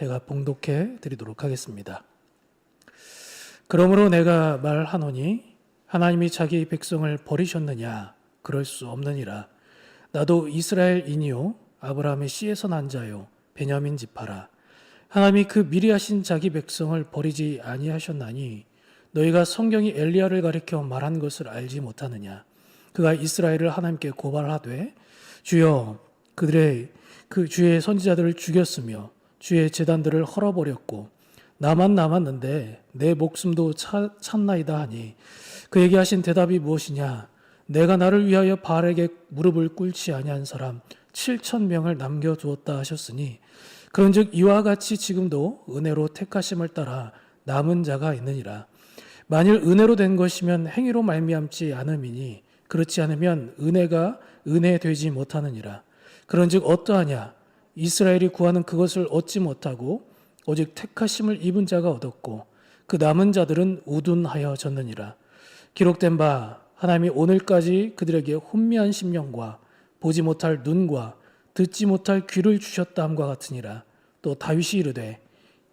제가 봉독해 드리도록 하겠습니다. 그러므로 내가 말하노니 하나님이 자기 백성을 버리셨느냐? 그럴 수 없느니라. 나도 이스라엘인이요 아브라함의 씨에서 난 자요 베냐민 지파라. 하나님이 그 미리 하신 자기 백성을 버리지 아니하셨나니 너희가 성경이 엘리야를 가리켜 말한 것을 알지 못하느냐? 그가 이스라엘을 하나님께 고발하되 주여 그들의 그 주의 선지자들을 죽였으며 주의 재단들을 헐어버렸고 나만 남았는데 내 목숨도 차, 찼나이다 하니 그에게 하신 대답이 무엇이냐? 내가 나를 위하여 바알에게 무릎을 꿇지 아니한 사람 7천 명을 남겨 두었다 하셨으니 그런즉 이와 같이 지금도 은혜로 택하심을 따라 남은 자가 있느니라. 만일 은혜로 된 것이면 행위로 말미암지 않음이니 그렇지 않으면 은혜가 은혜 되지 못하느니라. 그런즉 어떠하냐 이스라엘이 구하는 그것을 얻지 못하고 오직 택하심을 입은 자가 얻었고 그 남은 자들은 우둔하여 졌느니라. 기록된 바 하나님이 오늘까지 그들에게 혼미한 심령과 보지 못할 눈과 듣지 못할 귀를 주셨다함과 같으니라. 또 다윗이 이르되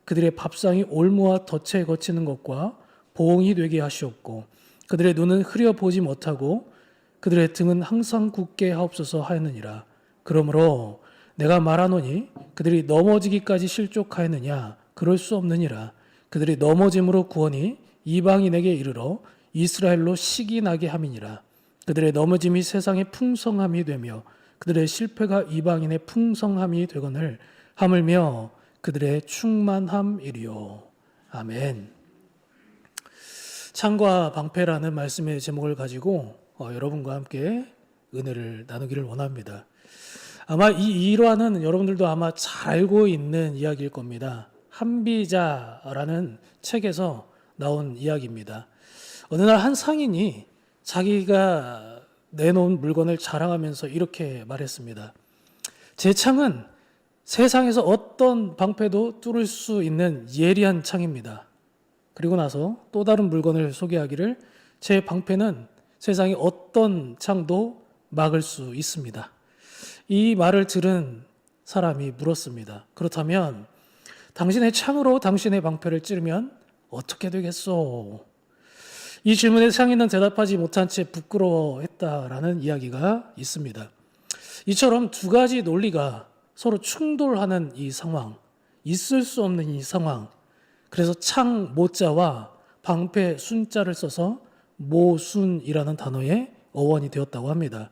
그들의 밥상이 올무와 덫에 거치는 것과 보응이 되게 하시옵고 그들의 눈은 흐려 보지 못하고 그들의 등은 항상 굳게 하옵소서 하였느니라. 그러므로 내가 말하노니 그들이 넘어지기까지 실족하였느냐? 그럴 수 없느니라. 그들이 넘어짐으로 구원이 이방인에게 이르러 이스라엘로 식이 나게 함이니라. 그들의 넘어짐이 세상의 풍성함이 되며 그들의 실패가 이방인의 풍성함이 되거늘 하물며 그들의 충만함이리요. 아멘. 창과 방패라는 말씀의 제목을 가지고 어, 여러분과 함께 은혜를 나누기를 원합니다. 아마 이 일화는 여러분들도 아마 잘 알고 있는 이야기일 겁니다. 한비자라는 책에서 나온 이야기입니다. 어느 날 한 상인이 자기가 내놓은 물건을 자랑하면서 이렇게 말했습니다. 제 창은 세상에서 어떤 방패도 뚫을 수 있는 예리한 창입니다. 그리고 나서 또 다른 물건을 소개하기를 제 방패는 세상의 어떤 창도 막을 수 있습니다. 이 말을 들은 사람이 물었습니다. 그렇다면 당신의 창으로 당신의 방패를 찌르면 어떻게 되겠소? 이 질문에 상인은 대답하지 못한 채 부끄러워했다라는 이야기가 있습니다. 이처럼 두 가지 논리가 서로 충돌하는 이 상황, 있을 수 없는 이 상황, 그래서 창 모자와 방패 순자를 써서 모순이라는 단어의 어원이 되었다고 합니다.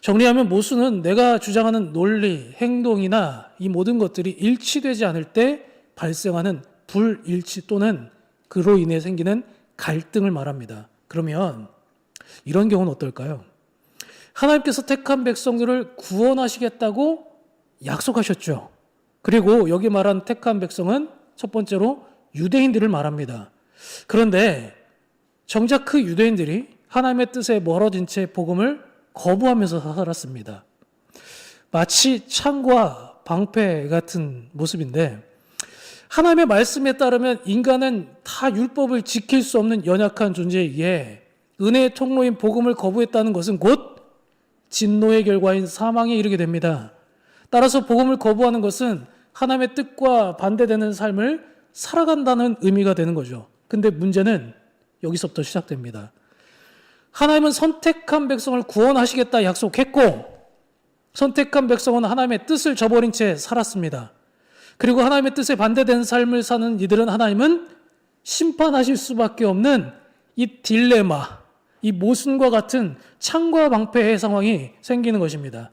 정리하면 모순은 내가 주장하는 논리, 행동이나 이 모든 것들이 일치되지 않을 때 발생하는 불일치 또는 그로 인해 생기는 갈등을 말합니다. 그러면 이런 경우는 어떨까요? 하나님께서 택한 백성들을 구원하시겠다고 약속하셨죠. 그리고 여기 말한 택한 백성은 첫 번째로 유대인들을 말합니다. 그런데 정작 그 유대인들이 하나님의 뜻에 멀어진 채 복음을 거부하면서 살았습니다. 마치 창과 방패 같은 모습인데 하나님의 말씀에 따르면 인간은 다 율법을 지킬 수 없는 연약한 존재이기에 은혜의 통로인 복음을 거부했다는 것은 곧 진노의 결과인 사망에 이르게 됩니다. 따라서 복음을 거부하는 것은 하나님의 뜻과 반대되는 삶을 살아간다는 의미가 되는 거죠. 근데 문제는 여기서부터 시작됩니다. 하나님은 선택한 백성을 구원하시겠다 약속했고, 선택한 백성은 하나님의 뜻을 저버린 채 살았습니다. 그리고 하나님의 뜻에 반대된 삶을 사는 이들은 하나님은 심판하실 수밖에 없는 이 딜레마, 이 모순과 같은 창과 방패의 상황이 생기는 것입니다.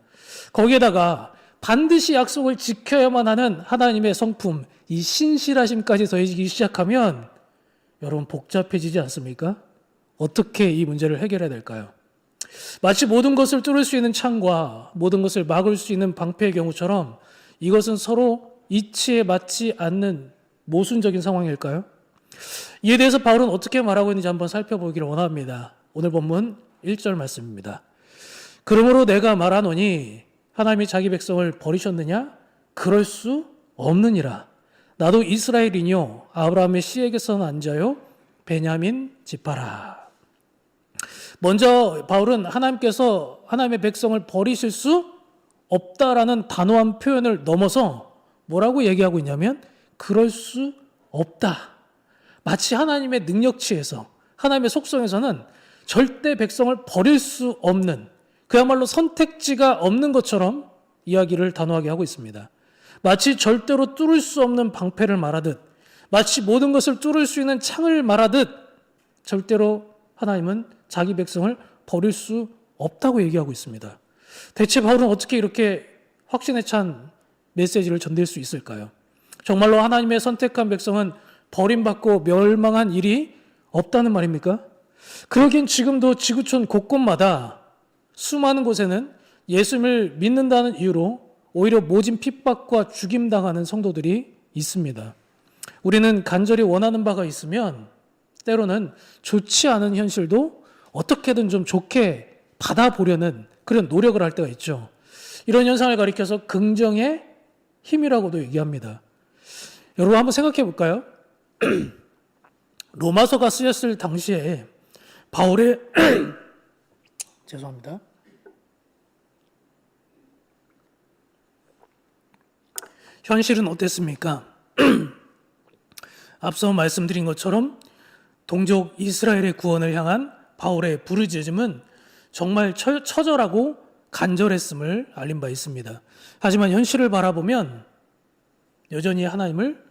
거기에다가 반드시 약속을 지켜야만 하는 하나님의 성품, 이 신실하심까지 더해지기 시작하면 여러분 복잡해지지 않습니까? 어떻게 이 문제를 해결해야 될까요? 마치 모든 것을 뚫을 수 있는 창과 모든 것을 막을 수 있는 방패의 경우처럼 이것은 서로 이치에 맞지 않는 모순적인 상황일까요? 이에 대해서 바울은 어떻게 말하고 있는지 한번 살펴보기를 원합니다. 오늘 본문 1절 말씀입니다. 그러므로 내가 말하노니 하나님이 자기 백성을 버리셨느냐? 그럴 수 없느니라. 나도 이스라엘이뇨 아브라함의 씨에게서 난 자요 베냐민 지파라. 먼저 바울은 하나님께서 하나님의 백성을 버리실 수 없다라는 단호한 표현을 넘어서 뭐라고 얘기하고 있냐면 그럴 수 없다. 마치 하나님의 능력치에서 하나님의 속성에서는 절대 백성을 버릴 수 없는 그야말로 선택지가 없는 것처럼 이야기를 단호하게 하고 있습니다. 마치 절대로 뚫을 수 없는 방패를 말하듯 마치 모든 것을 뚫을 수 있는 창을 말하듯 절대로 하나님은 자기 백성을 버릴 수 없다고 얘기하고 있습니다. 대체 바울은 어떻게 이렇게 확신에 찬 메시지를 전달 수 있을까요? 정말로 하나님의 선택한 백성은 버림받고 멸망한 일이 없다는 말입니까? 그러긴 지금도 지구촌 곳곳마다 수많은 곳에는 예수님을 믿는다는 이유로 오히려 모진 핍박과 죽임당하는 성도들이 있습니다. 우리는 간절히 원하는 바가 있으면 때로는 좋지 않은 현실도 어떻게든 좀 좋게 받아보려는 그런 노력을 할 때가 있죠. 이런 현상을 가리켜서 긍정의 힘이라고도 얘기합니다. 여러분 한번 생각해 볼까요? 로마서가 쓰였을 당시에 바울의 죄송합니다. 현실은 어땠습니까? 앞서 말씀드린 것처럼 동족 이스라엘의 구원을 향한 바울의 부르짖음은 정말 처, 처절하고 간절했음을 알린 바 있습니다. 하지만 현실을 바라보면 여전히 하나님을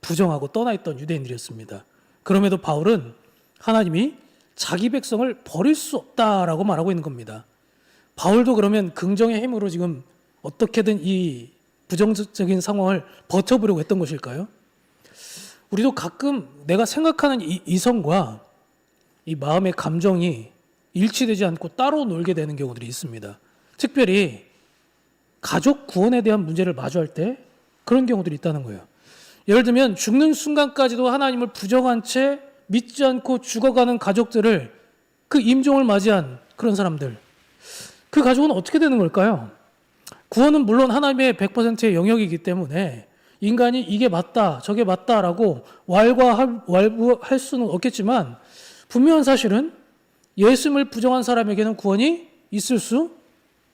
부정하고 떠나 있던 유대인들이었습니다. 그럼에도 바울은 하나님이 자기 백성을 버릴 수 없다라고 말하고 있는 겁니다. 바울도 그러면 긍정의 힘으로 지금 어떻게든 이 부정적인 상황을 버텨보려고 했던 것일까요? 우리도 가끔 내가 생각하는 이 이성과 이 마음의 감정이 일치되지 않고 따로 놀게 되는 경우들이 있습니다. 특별히 가족 구원에 대한 문제를 마주할 때 그런 경우들이 있다는 거예요. 예를 들면 죽는 순간까지도 하나님을 부정한 채 믿지 않고 죽어가는 가족들을 그 임종을 맞이한 그런 사람들. 그 가족은 어떻게 되는 걸까요? 구원은 물론 하나님의 100%의 영역이기 때문에 인간이 이게 맞다, 저게 맞다라고 왈과왈부할 수는 없겠지만 분명한 사실은 예수님을 부정한 사람에게는 구원이 있을 수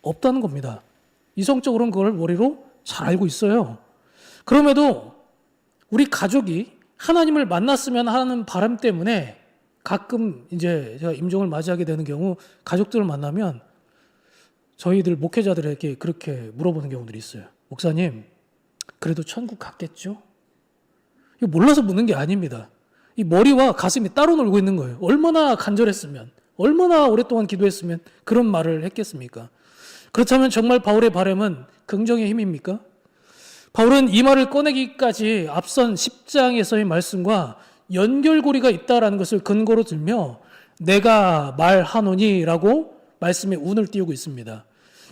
없다는 겁니다. 이성적으로는 그걸 머리로 잘 알고 있어요. 그럼에도 우리 가족이 하나님을 만났으면 하는 바람 때문에 가끔 이제 제가 임종을 맞이하게 되는 경우 가족들을 만나면 저희들 목회자들에게 그렇게 물어보는 경우들이 있어요. 목사님, 그래도 천국 갔겠죠? 이거 몰라서 묻는 게 아닙니다. 이 머리와 가슴이 따로 놀고 있는 거예요. 얼마나 간절했으면, 얼마나 오랫동안 기도했으면 그런 말을 했겠습니까? 그렇다면 정말 바울의 바람은 긍정의 힘입니까? 바울은 이 말을 꺼내기까지 앞선 10장에서의 말씀과 연결고리가 있다라는 것을 근거로 들며 내가 말하노니라고 말씀에 운을 띄우고 있습니다.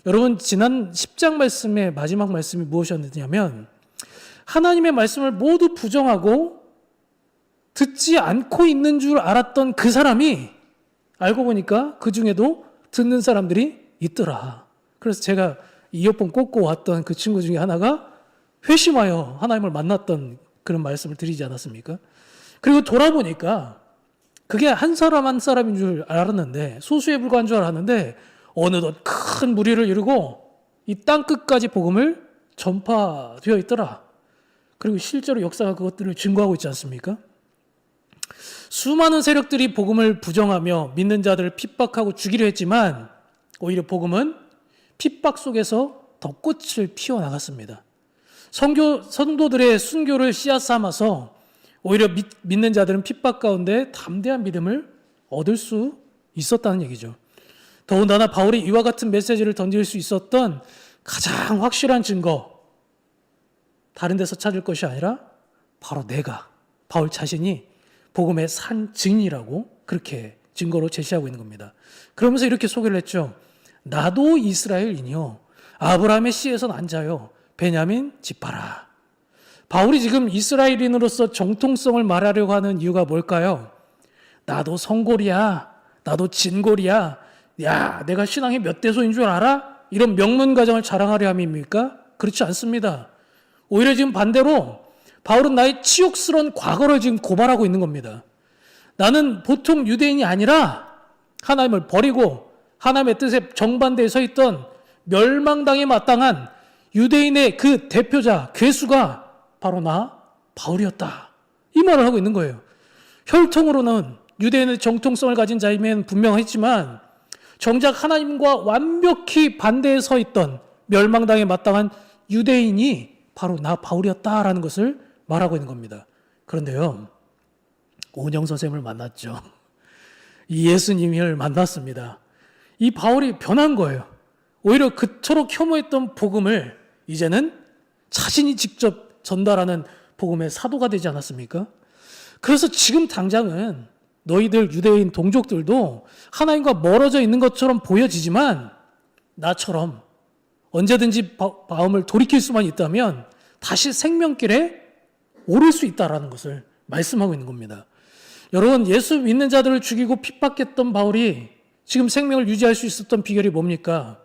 여러분 지난 10장 말씀의 마지막 말씀이 무엇이었느냐면 하나님의 말씀을 모두 부정하고 듣지 않고 있는 줄 알았던 그 사람이 알고 보니까 그 중에도 듣는 사람들이 있더라. 그래서 제가 이어폰 꽂고 왔던 그 친구 중에 하나가 회심하여 하나님을 만났던 그런 말씀을 드리지 않았습니까? 그리고 돌아보니까 그게 한 사람 한 사람인 줄 알았는데 소수에 불과한 줄 알았는데 어느덧 큰 무리를 이루고 이 땅 끝까지 복음을 전파되어 있더라. 그리고 실제로 역사가 그것들을 증거하고 있지 않습니까? 수많은 세력들이 복음을 부정하며 믿는 자들을 핍박하고 죽이려 했지만 오히려 복음은 핍박 속에서 더 꽃을 피워 나갔습니다. 성교 성도들의 순교를 씨앗 삼아서 오히려 믿, 믿는 자들은 핍박 가운데 담대한 믿음을 얻을 수 있었다는 얘기죠. 더군다나 바울이 이와 같은 메시지를 던질 수 있었던 가장 확실한 증거, 다른 데서 찾을 것이 아니라 바로 내가, 바울 자신이 복음의 산 증인이라고 그렇게 증거로 제시하고 있는 겁니다. 그러면서 이렇게 소개를 했죠. 나도 이스라엘이니요. 아브라함의 씨에서 난 자요. 베냐민 지파라. 바울이 지금 이스라엘인으로서 정통성을 말하려고 하는 이유가 뭘까요? 나도 성골이야. 나도 진골이야. 야, 내가 신앙의 몇 대소인 줄 알아? 이런 명문 가정을 자랑하려 함입니까? 그렇지 않습니다. 오히려 지금 반대로 바울은 나의 치욕스러운 과거를 지금 고발하고 있는 겁니다. 나는 보통 유대인이 아니라 하나님을 버리고 하나님의 뜻에 정반대에 서 있던 멸망당에 마땅한 유대인의 그 대표자, 괴수가 바로 나 바울이었다. 이 말을 하고 있는 거예요. 혈통으로는 유대인의 정통성을 가진 자임은 분명했지만 정작 하나님과 완벽히 반대에 서 있던 멸망당에 마땅한 유대인이 바로 나 바울이었다라는 것을 말하고 있는 겁니다. 그런데요, 오영 선생님을 만났죠. 이 예수님을 만났습니다. 이 바울이 변한 거예요. 오히려 그토록 혐오했던 복음을 이제는 자신이 직접 전달하는 복음의 사도가 되지 않았습니까? 그래서 지금 당장은 너희들 유대인 동족들도 하나님과 멀어져 있는 것처럼 보여지지만 나처럼 언제든지 바- 마음을 돌이킬 수만 있다면 다시 생명길에 오를 수 있다라는 것을 말씀하고 있는 겁니다. 여러분 예수 믿는 자들을 죽이고 핍박했던 바울이 지금 생명을 유지할 수 있었던 비결이 뭡니까?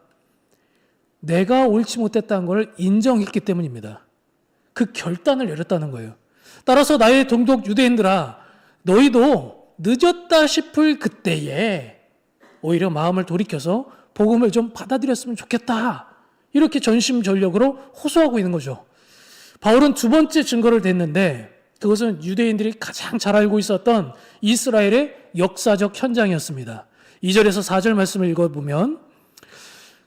내가 옳지 못했다는 걸 인정했기 때문입니다. 그 결단을 내렸다는 거예요. 따라서 나의 동독 유대인들아, 너희도 늦었다 싶을 그때에 오히려 마음을 돌이켜서 복음을 좀 받아들였으면 좋겠다. 이렇게 전심전력으로 호소하고 있는 거죠. 바울은 두 번째 증거를 댔는데 그것은 유대인들이 가장 잘 알고 있었던 이스라엘의 역사적 현장이었습니다. 2절에서 4절 말씀을 읽어보면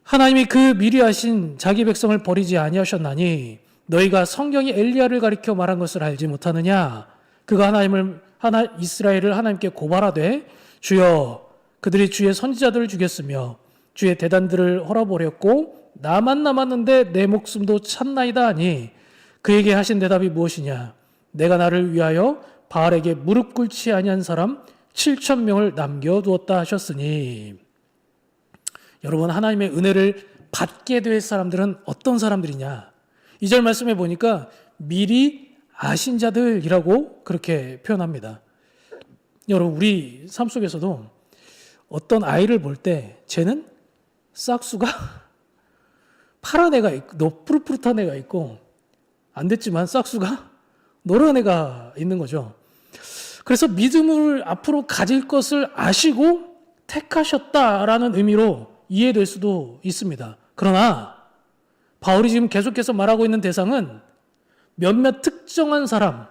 하나님이 그 미리 하신 자기 백성을 버리지 아니하셨나니 너희가 성경이 엘리야를 가리켜 말한 것을 알지 못하느냐 그가 하나님을 하나 이스라엘을 하나님께 고발하되 주여 그들이 주의 선지자들을 죽였으며 주의 대단들을 헐어버렸고 나만 남았는데 내 목숨도 찼나이다 하니 그에게 하신 대답이 무엇이냐 내가 나를 위하여 바알에게 무릎 꿇지 아니한 사람 7천 명을 남겨 두었다 하셨으니 여러분 하나님의 은혜를 받게 될 사람들은 어떤 사람들이냐? 이 절 말씀해 보니까 미리 아신 자들이라고 그렇게 표현합니다. 여러분 우리 삶 속에서도 어떤 아이를 볼 때 쟤는 싹수가 파란 애가 있고 너 푸릇푸릇한 애가 있고 안 됐지만 싹수가 노란 애가 있는 거죠. 그래서 믿음을 앞으로 가질 것을 아시고 택하셨다라는 의미로 이해될 수도 있습니다. 그러나 바울이 지금 계속해서 말하고 있는 대상은 몇몇 특정한 사람,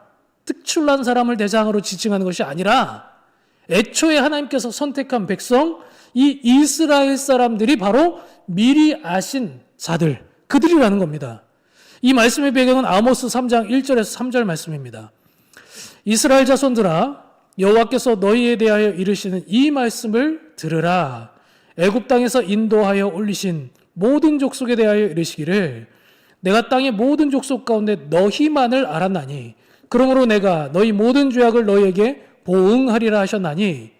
특출난 사람을 대상으로 지칭하는 것이 아니라 애초에 하나님께서 선택한 백성, 이 이스라엘 사람들이 바로 미리 아신 자들, 그들이라는 겁니다. 이 말씀의 배경은 아모스 3장 1절에서 3절 말씀입니다. 이스라엘 자손들아 여호와께서 너희에 대하여 이르시는 이 말씀을 들으라 애굽 땅에서 인도하여 올리신 모든 족속에 대하여 이르시기를 내가 땅의 모든 족속 가운데 너희만을 알았나니 그러므로 내가 너희 모든 죄악을 너희에게 보응하리라 하셨나니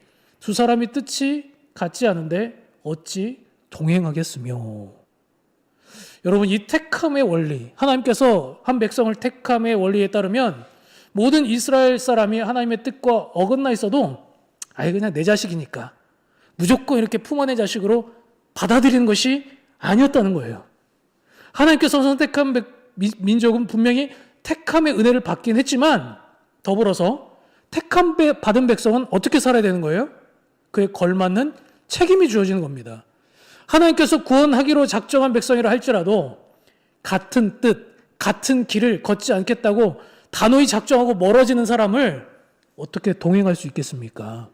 두 사람이 뜻이 같지 않은데 어찌 동행하겠으며 여러분 이 택함의 원리 하나님께서 한 백성을 택함의 원리에 따르면 모든 이스라엘 사람이 하나님의 뜻과 어긋나 있어도 아예 그냥 내 자식이니까 무조건 이렇게 품어내 자식으로 받아들이는 것이 아니었다는 거예요. 하나님께서 선택한 민족은 분명히 택함의 은혜를 받긴 했지만 더불어서 택함 배- 받은 백성은 어떻게 살아야 되는 거예요? 그에 걸맞는 책임이 주어지는 겁니다. 하나님께서 구원하기로 작정한 백성이라 할지라도 같은 뜻, 같은 길을 걷지 않겠다고 단호히 작정하고 멀어지는 사람을 어떻게 동행할 수 있겠습니까?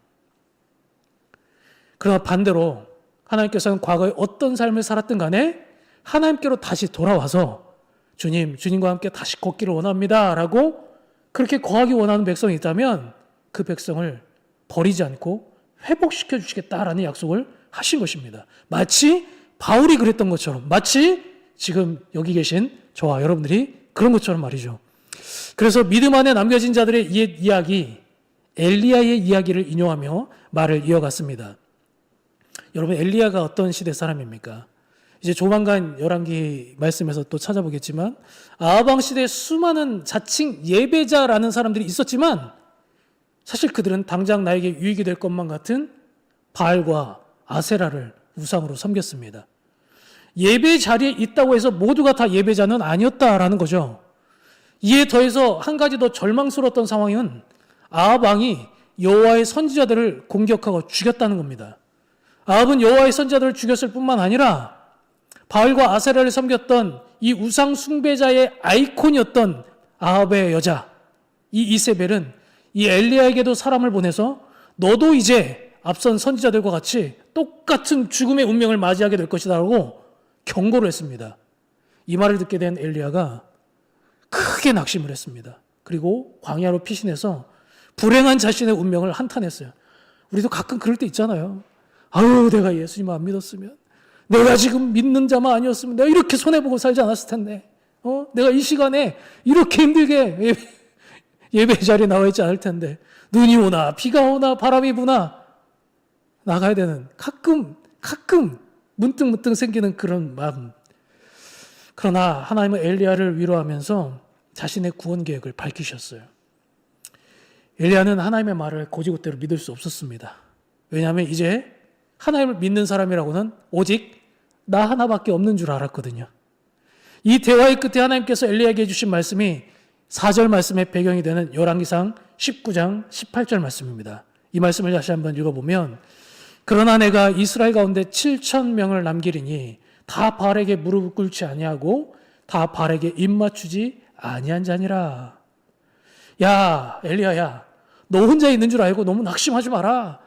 그러나 반대로 하나님께서는 과거에 어떤 삶을 살았든 간에 하나님께로 다시 돌아와서 주님, 주님과 함께 다시 걷기를 원합니다. 라고 그렇게 거하기 원하는 백성이 있다면 그 백성을 버리지 않고 회복시켜 주시겠다라는 약속을 하신 것입니다. 마치 바울이 그랬던 것처럼, 마치 지금 여기 계신 저와 여러분들이 그런 것처럼 말이죠. 그래서 믿음 안에 남겨진 자들의 옛 이야기, 엘리야의 이야기를 인용하며 말을 이어갔습니다. 여러분 엘리야가 어떤 시대 사람입니까? 이제 조만간 열왕기 말씀에서 또 찾아보겠지만 아방 시대에 수많은 자칭 예배자라는 사람들이 있었지만 사실 그들은 당장 나에게 유익이 될 것만 같은 바알과 아세라를 우상으로 섬겼습니다. 예배 자리에 있다고 해서 모두가 다 예배자는 아니었다라는 거죠. 이에 더해서 한 가지 더 절망스러웠던 상황은 아합 왕이 여호와의 선지자들을 공격하고 죽였다는 겁니다. 아합은 여호와의 선지자들을 죽였을 뿐만 아니라 바알과 아세라를 섬겼던 이 우상 숭배자의 아이콘이었던 아합의 여자 이 이세벨은 이 엘리야에게도 사람을 보내서 너도 이제 앞선 선지자들과 같이 똑같은 죽음의 운명을 맞이하게 될 것이다라고 경고를 했습니다. 이 말을 듣게 된 엘리야가 크게 낙심을 했습니다. 그리고 광야로 피신해서 불행한 자신의 운명을 한탄했어요. 우리도 가끔 그럴 때 있잖아요. 아유, 내가 예수님 안 믿었으면, 내가 지금 믿는 자만 아니었으면 내가 이렇게 손해보고 살지 않았을 텐데, 어? 내가 이 시간에 이렇게 힘들게 예배, 예배 자리에 나와 있지 않을 텐데, 눈이 오나, 비가 오나, 바람이 부나, 나가야 되는, 가끔, 가끔, 문득 문득 생기는 그런 마음. 그러나 하나님은 엘리야를 위로하면서 자신의 구원 계획을 밝히셨어요. 엘리야는 하나님의 말을 고지고대로 믿을 수 없었습니다. 왜냐하면 이제 하나님을 믿는 사람이라고는 오직 나 하나밖에 없는 줄 알았거든요. 이 대화의 끝에 하나님께서 엘리야에게 해주신 말씀이 4절 말씀의 배경이 되는 열왕기상 19장 18절 말씀입니다. 이 말씀을 다시 한번 읽어보면 그러나 내가 이스라엘 가운데 7천 명을 남기리니 다 발에게 무릎을 꿇지 아니하고 다 발에게 입 맞추지 아니한 자니라. 야 엘리야야 너 혼자 있는 줄 알고 너무 낙심하지 마라.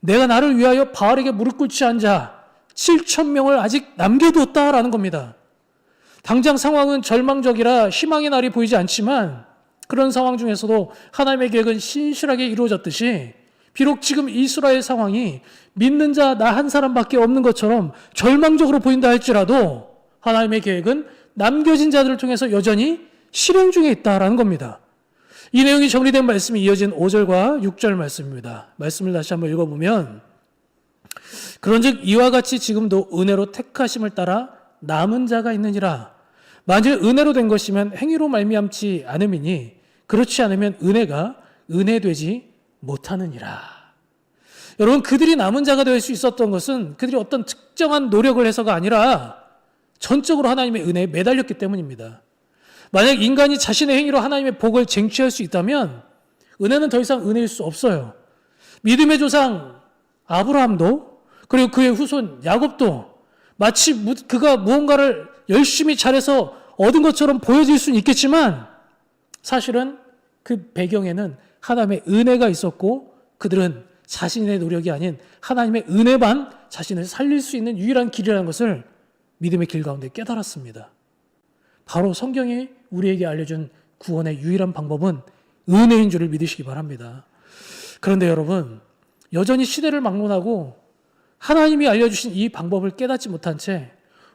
내가 나를 위하여 바알에게 무릎 꿇지 앉아 7천 명을 아직 남겨두었다라는 겁니다. 당장 상황은 절망적이라 희망의 날이 보이지 않지만 그런 상황 중에서도 하나님의 계획은 신실하게 이루어졌듯이 비록 지금 이스라엘 상황이 믿는 자 나 한 사람밖에 없는 것처럼 절망적으로 보인다 할지라도 하나님의 계획은 남겨진 자들을 통해서 여전히 실행 중에 있다라는 겁니다. 이 내용이 정리된 말씀이 이어진 5절과 6절 말씀입니다. 말씀을 다시 한번 읽어보면 그런즉 이와 같이 지금도 은혜로 택하심을 따라 남은 자가 있느니라 만일 은혜로 된 것이면 행위로 말미암지 않음이니 그렇지 않으면 은혜가 은혜 되지 못하느니라. 여러분 그들이 남은 자가 될 수 있었던 것은 그들이 어떤 특정한 노력을 해서가 아니라 전적으로 하나님의 은혜에 매달렸기 때문입니다. 만약 인간이 자신의 행위로 하나님의 복을 쟁취할 수 있다면 은혜는 더 이상 은혜일 수 없어요. 믿음의 조상 아브라함도 그리고 그의 후손 야곱도 마치 그가 무언가를 열심히 잘해서 얻은 것처럼 보여질 수는 있겠지만 사실은 그 배경에는 하나님의 은혜가 있었고 그들은 자신의 노력이 아닌 하나님의 은혜만 자신을 살릴 수 있는 유일한 길이라는 것을 믿음의 길 가운데 깨달았습니다. 바로 성경이 우리에게 알려준 구원의 유일한 방법은 은혜인 줄을 믿으시기 바랍니다. 그런데 여러분, 여전히 시대를 막론하고 하나님이 알려주신 이 방법을 깨닫지 못한 채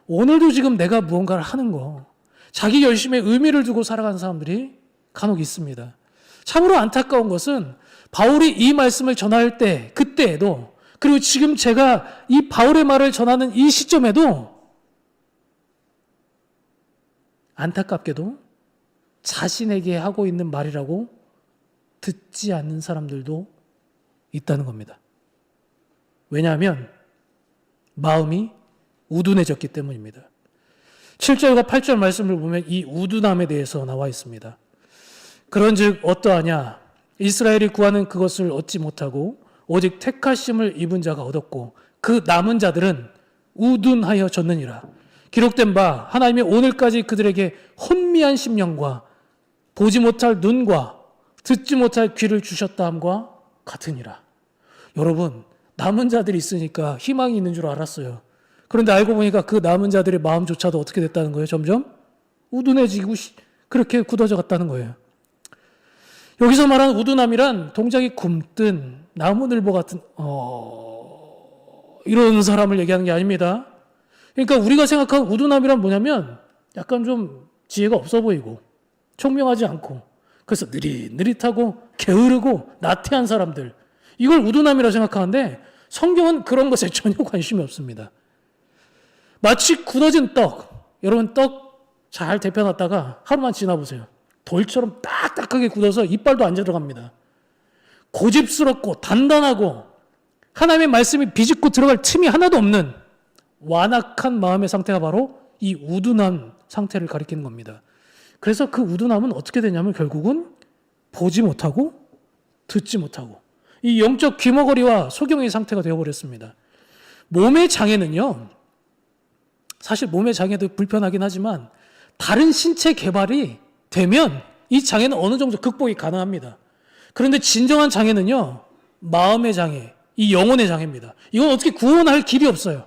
오늘도 지금 내가 무언가를 하는 거, 자기 열심에 의미를 두고 살아가는 사람들이 간혹 있습니다. 참으로 안타까운 것은 바울이 이 말씀을 전할 때, 그때에도, 그리고 지금 제가 이 바울의 말을 전하는 이 시점에도 안타깝게도 자신에게 하고 있는 말이라고 듣지 않는 사람들도 있다는 겁니다. 왜냐하면 마음이 우둔해졌기 때문입니다. 7절과 8절 말씀을 보면 이 우둔함에 대해서 나와 있습니다. 그런즉 어떠하냐 이스라엘이 구하는 그것을 얻지 못하고 오직 택하심을 입은 자가 얻었고 그 남은 자들은 우둔하여 졌느니라. 기록된 바 하나님이 오늘까지 그들에게 혼미한 심령과 보지 못할 눈과 듣지 못할 귀를 주셨다 함과 같으니라. 여러분, 남은 자들이 있으니까 희망이 있는 줄 알았어요. 그런데 알고 보니까 그 남은 자들의 마음조차도 어떻게 됐다는 거예요? 점점 우둔해지고 그렇게 굳어져 갔다는 거예요. 여기서 말하는 우둔함이란 동작이 굼뜬 나무늘보 같은 어, 이런 사람을 얘기하는 게 아닙니다. 그러니까 우리가 생각하는 우둔함이란 뭐냐면 약간 좀 지혜가 없어 보이고 총명하지 않고 그래서 느릿느릿하고 게으르고 나태한 사람들 이걸 우둔함이라 생각하는데 성경은 그런 것에 전혀 관심이 없습니다. 마치 굳어진 떡 여러분 떡 잘 데펴놨다가 하루만 지나보세요. 돌처럼 딱딱하게 굳어서 이빨도 안 들어갑니다. 고집스럽고 단단하고 하나님의 말씀이 비집고 들어갈 틈이 하나도 없는 완악한 마음의 상태가 바로 이 우둔한 상태를 가리키는 겁니다. 그래서 그 우둔함은 어떻게 되냐면 결국은 보지 못하고 듣지 못하고 이 영적 귀머거리와 소경의 상태가 되어버렸습니다. 몸의 장애는요, 사실 몸의 장애도 불편하긴 하지만 다른 신체 개발이 되면 이 장애는 어느 정도 극복이 가능합니다. 그런데 진정한 장애는요, 마음의 장애, 이 영혼의 장애입니다. 이건 어떻게 구원할 길이 없어요.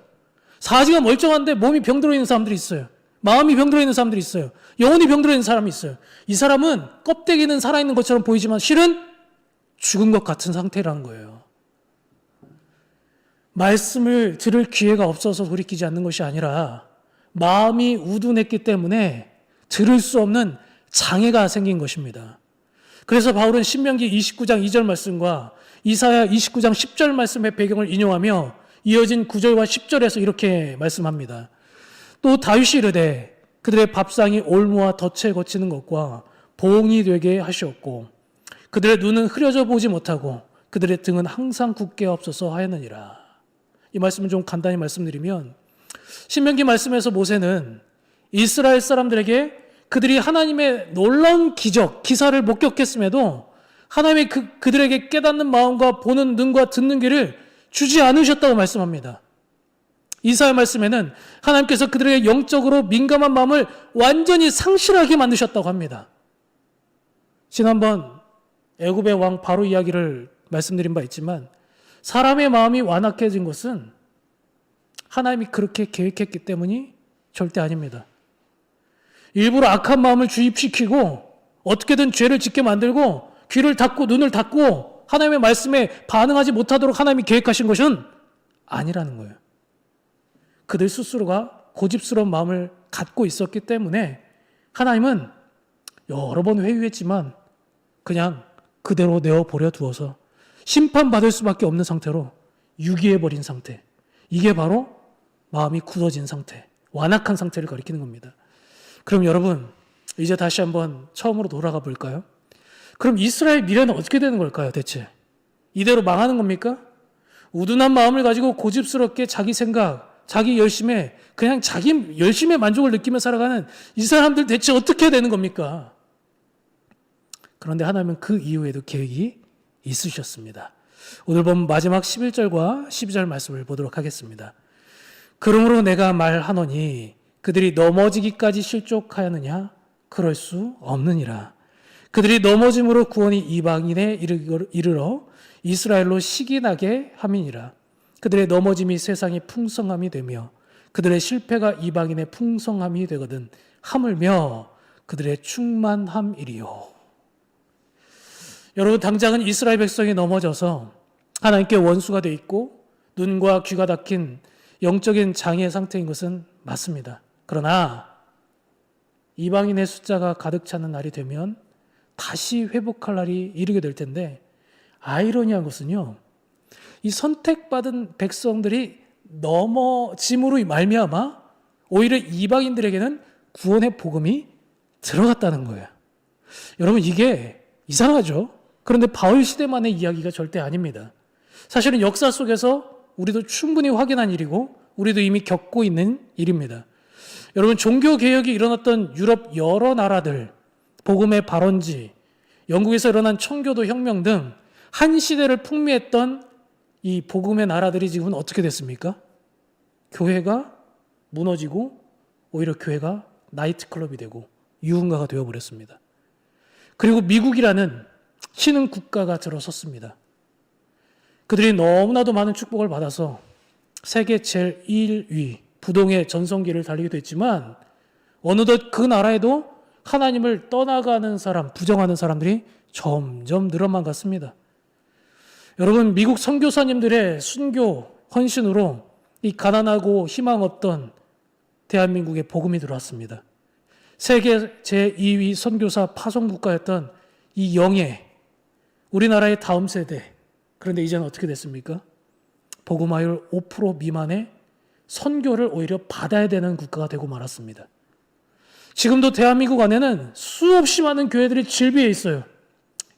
사지가 멀쩡한데 몸이 병들어 있는 사람들이 있어요. 마음이 병들어 있는 사람들이 있어요. 영혼이 병들어 있는 사람이 있어요. 이 사람은 껍데기는 살아있는 것처럼 보이지만 실은 죽은 것 같은 상태라는 거예요. 말씀을 들을 기회가 없어서 돌이키지 않는 것이 아니라 마음이 우둔했기 때문에 들을 수 없는 장애가 생긴 것입니다. 그래서 바울은 신명기 29장 2절 말씀과 이사야 29장 10절 말씀의 배경을 인용하며 이어진 9절과 10절에서 이렇게 말씀합니다. 또 다윗이 이르되 그들의 밥상이 올무와 덫에 거치는 것과 봉이 되게 하시었고 그들의 눈은 흐려져 보지 못하고 그들의 등은 항상 굳게 없어서 하였느니라. 이 말씀을 좀 간단히 말씀드리면 신명기 말씀에서 모세는 이스라엘 사람들에게 그들이 하나님의 놀라운 기적, 기사를 목격했음에도 하나님의 그, 그들에게 깨닫는 마음과 보는 눈과 듣는 귀를 주지 않으셨다고 말씀합니다. 이사의 말씀에는 하나님께서 그들의 영적으로 민감한 마음을 완전히 상실하게 만드셨다고 합니다. 지난번 애굽의 왕 바로 이야기를 말씀드린 바 있지만 사람의 마음이 완악해진 것은 하나님이 그렇게 계획했기 때문이 절대 아닙니다. 일부러 악한 마음을 주입시키고 어떻게든 죄를 짓게 만들고 귀를 닫고 눈을 닫고 하나님의 말씀에 반응하지 못하도록 하나님이 계획하신 것은 아니라는 거예요. 그들 스스로가 고집스러운 마음을 갖고 있었기 때문에 하나님은 여러 번 회유했지만 그냥 그대로 내어 버려 두어서 심판받을 수밖에 없는 상태로 유기해 버린 상태. 이게 바로 마음이 굳어진 상태, 완악한 상태를 가리키는 겁니다. 그럼 여러분, 이제 다시 한번 처음으로 돌아가 볼까요? 그럼 이스라엘 미래는 어떻게 되는 걸까요, 대체? 이대로 망하는 겁니까? 우둔한 마음을 가지고 고집스럽게 자기 생각, 자기 열심에 그냥 자기 열심에 만족을 느끼며 살아가는 이 사람들 대체 어떻게 되는 겁니까? 그런데 하나님은 그 이후에도 계획이 있으셨습니다. 오늘 본 마지막 11절과 12절 말씀을 보도록 하겠습니다. 그러므로 내가 말하노니 그들이 넘어지기까지 실족하였느냐? 그럴 수 없느니라. 그들이 넘어짐으로 구원이 이방인에 이르러 이스라엘로 시기나게 함이니라. 그들의 넘어짐이 세상의 풍성함이 되며 그들의 실패가 이방인의 풍성함이 되거든 하물며 그들의 충만함이리요. 여러분 당장은 이스라엘 백성이 넘어져서 하나님께 원수가 돼 있고 눈과 귀가 닫힌 영적인 장애 상태인 것은 맞습니다. 그러나 이방인의 숫자가 가득 차는 날이 되면 다시 회복할 날이 이르게 될 텐데 아이러니한 것은요. 이 선택받은 백성들이 넘어짐으로 말미암아 오히려 이방인들에게는 구원의 복음이 들어갔다는 거예요. 여러분 이게 이상하죠? 그런데 바울 시대만의 이야기가 절대 아닙니다. 사실은 역사 속에서 우리도 충분히 확인한 일이고 우리도 이미 겪고 있는 일입니다. 여러분 종교 개혁이 일어났던 유럽 여러 나라들 복음의 발원지 영국에서 일어난 청교도 혁명 등 한 시대를 풍미했던 이 복음의 나라들이 지금은 어떻게 됐습니까? 교회가 무너지고 오히려 교회가 나이트클럽이 되고 유흥가가 되어버렸습니다. 그리고 미국이라는 신흥 국가가 들어섰습니다. 그들이 너무나도 많은 축복을 받아서 세계 제1위 부동의 전성기를 달리기도 했지만 어느덧 그 나라에도 하나님을 떠나가는 사람, 부정하는 사람들이 점점 늘어만 갔습니다. 여러분, 미국 선교사님들의 순교, 헌신으로 이 가난하고 희망 없던 대한민국에 복음이 들어왔습니다. 세계 제2위 선교사 파송 국가였던 이 영예, 우리나라의 다음 세대. 그런데 이제는 어떻게 됐습니까? 복음화율 5% 미만의 선교를 오히려 받아야 되는 국가가 되고 말았습니다. 지금도 대한민국 안에는 수없이 많은 교회들이 질비해 있어요.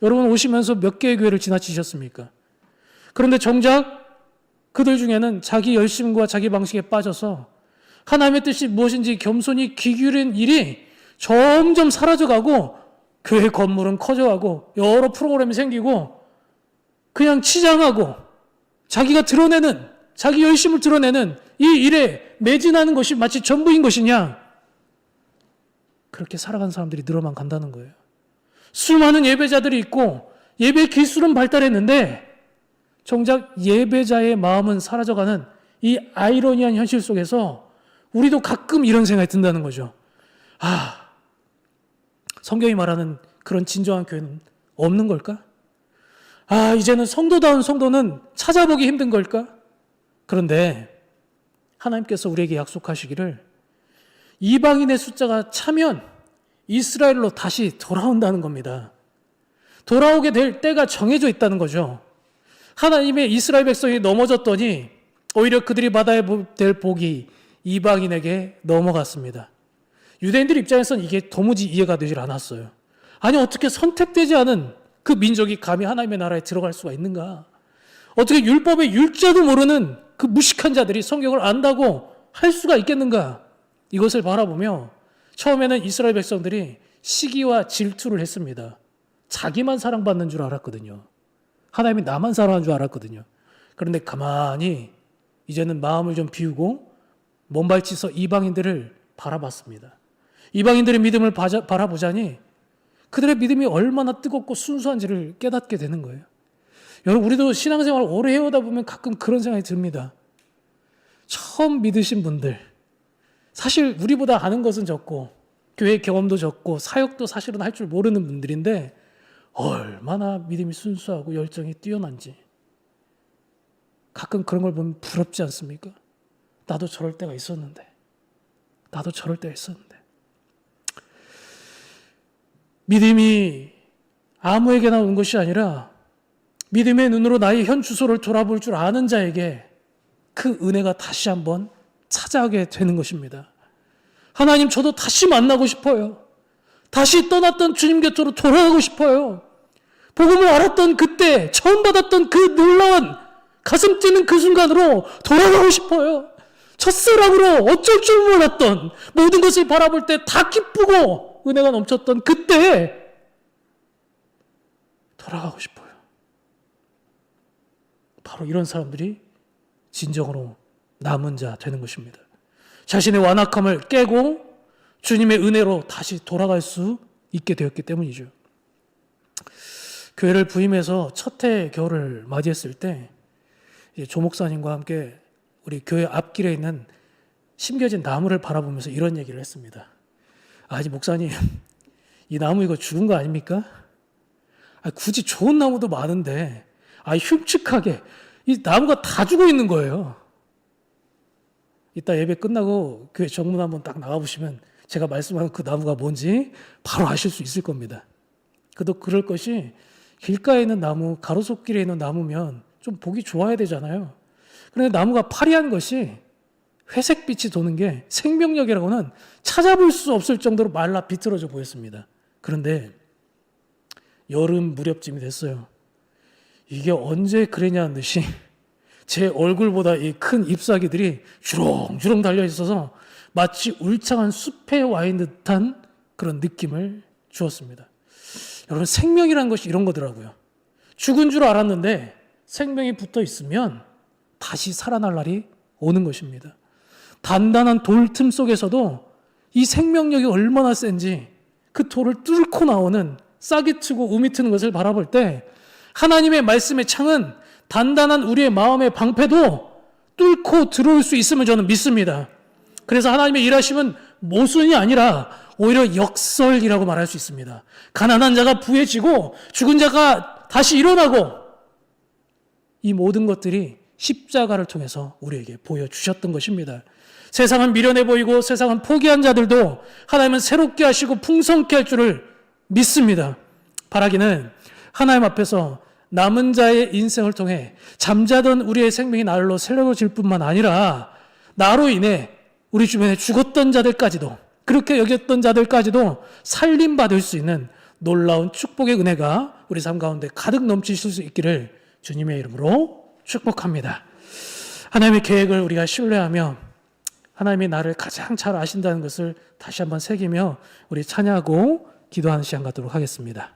여러분 오시면서 몇 개의 교회를 지나치셨습니까? 그런데 정작 그들 중에는 자기 열심과 자기 방식에 빠져서 하나님의 뜻이 무엇인지 겸손히 귀 기울인 일이 점점 사라져가고 교회 건물은 커져가고 여러 프로그램이 생기고 그냥 치장하고 자기가 드러내는 자기 열심을 드러내는 이 일에 매진하는 것이 마치 전부인 것이냐? 그렇게 살아간 사람들이 늘어만 간다는 거예요. 수많은 예배자들이 있고 예배 기술은 발달했는데 정작 예배자의 마음은 사라져가는 이 아이러니한 현실 속에서 우리도 가끔 이런 생각이 든다는 거죠. 아, 성경이 말하는 그런 진정한 교회는 없는 걸까? 아, 이제는 성도다운 성도는 찾아보기 힘든 걸까? 그런데 하나님께서 우리에게 약속하시기를 이방인의 숫자가 차면 이스라엘로 다시 돌아온다는 겁니다. 돌아오게 될 때가 정해져 있다는 거죠. 하나님의 이스라엘 백성이 넘어졌더니 오히려 그들이 받아야 될 복이 이방인에게 넘어갔습니다. 유대인들 입장에서는 이게 도무지 이해가 되질 않았어요. 아니 어떻게 선택되지 않은 그 민족이 감히 하나님의 나라에 들어갈 수가 있는가? 어떻게 율법의 율자도 모르는 그 무식한 자들이 성경을 안다고 할 수가 있겠는가? 이것을 바라보며 처음에는 이스라엘 백성들이 시기와 질투를 했습니다. 자기만 사랑받는 줄 알았거든요. 하나님이 나만 사랑하는 줄 알았거든요. 그런데 가만히 이제는 마음을 좀 비우고 먼발치서 이방인들을 바라봤습니다. 이방인들의 믿음을 바라보자니 그들의 믿음이 얼마나 뜨겁고 순수한지를 깨닫게 되는 거예요. 여러분, 우리도 신앙생활 오래 해오다 보면 가끔 그런 생각이 듭니다. 처음 믿으신 분들, 사실 우리보다 아는 것은 적고, 교회 경험도 적고, 사역도 사실은 할 줄 모르는 분들인데, 얼마나 믿음이 순수하고 열정이 뛰어난지. 가끔 그런 걸 보면 부럽지 않습니까? 나도 저럴 때가 있었는데. 나도 저럴 때가 있었는데. 믿음이 아무에게나 온 것이 아니라 믿음의 눈으로 나의 현 주소를 돌아볼 줄 아는 자에게 그 은혜가 다시 한번 찾아오게 되는 것입니다. 하나님, 저도 다시 만나고 싶어요. 다시 떠났던 주님 곁으로 돌아가고 싶어요. 복음을 알았던 그때, 처음 받았던 그 놀라운 가슴 뛰는 그 순간으로 돌아가고 싶어요. 첫사랑으로 어쩔 줄 몰랐던 모든 것을 바라볼 때 다 기쁘고 은혜가 넘쳤던 그때 돌아가고 싶어요. 바로 이런 사람들이 진정으로 남은 자 되는 것입니다. 자신의 완악함을 깨고 주님의 은혜로 다시 돌아갈 수 있게 되었기 때문이죠. 교회를 부임해서 첫해 겨울을 맞이했을 때 조 목사님과 함께 우리 교회 앞길에 있는 심겨진 나무를 바라보면서 이런 얘기를 했습니다. 아니 목사님, 이 나무 이거 죽은 거 아닙니까? 아, 굳이 좋은 나무도 많은데, 아, 흉측하게 이 나무가 다 죽어 있는 거예요. 이따 예배 끝나고 교회 정문 한번 딱 나가 보시면 제가 말씀한 그 나무가 뭔지 바로 아실 수 있을 겁니다. 그도 그럴 것이 길가에 있는 나무, 가로수길에 있는 나무면 좀 보기 좋아야 되잖아요. 그런데 나무가 파리한 것이 회색빛이 도는 게 생명력이라고는 찾아볼 수 없을 정도로 말라 비틀어져 보였습니다. 그런데 여름 무렵쯤이 됐어요. 이게 언제 그랬냐는 듯이 제 얼굴보다 이 큰 잎사귀들이 주렁주렁 달려 있어서 마치 울창한 숲에 와 있는 듯한 그런 느낌을 주었습니다. 여러분 생명이라는 것이 이런 거더라고요. 죽은 줄 알았는데 생명이 붙어 있으면 다시 살아날 날이 오는 것입니다. 단단한 돌 틈 속에서도 이 생명력이 얼마나 센지 그 돌을 뚫고 나오는 싹이 트고 음이 트는 것을 바라볼 때 하나님의 말씀의 창은 단단한 우리의 마음의 방패도 뚫고 들어올 수 있음을 저는 믿습니다. 그래서 하나님의 일하심은 모순이 아니라 오히려 역설이라고 말할 수 있습니다. 가난한 자가 부해지고 죽은 자가 다시 일어나고 이 모든 것들이 십자가를 통해서 우리에게 보여주셨던 것입니다. 세상은 미련해 보이고 세상은 포기한 자들도 하나님은 새롭게 하시고 풍성케 할 줄을 믿습니다. 바라기는 하나님 앞에서 남은 자의 인생을 통해 잠자던 우리의 생명이 날로 새로워질 뿐만 아니라 나로 인해 우리 주변에 죽었던 자들까지도 그렇게 여겼던 자들까지도 살림받을 수 있는 놀라운 축복의 은혜가 우리 삶 가운데 가득 넘치실 수 있기를 주님의 이름으로 축복합니다. 하나님의 계획을 우리가 신뢰하며 하나님이 나를 가장 잘 아신다는 것을 다시 한번 새기며 우리 찬양하고 기도하는 시간 갖도록 하겠습니다.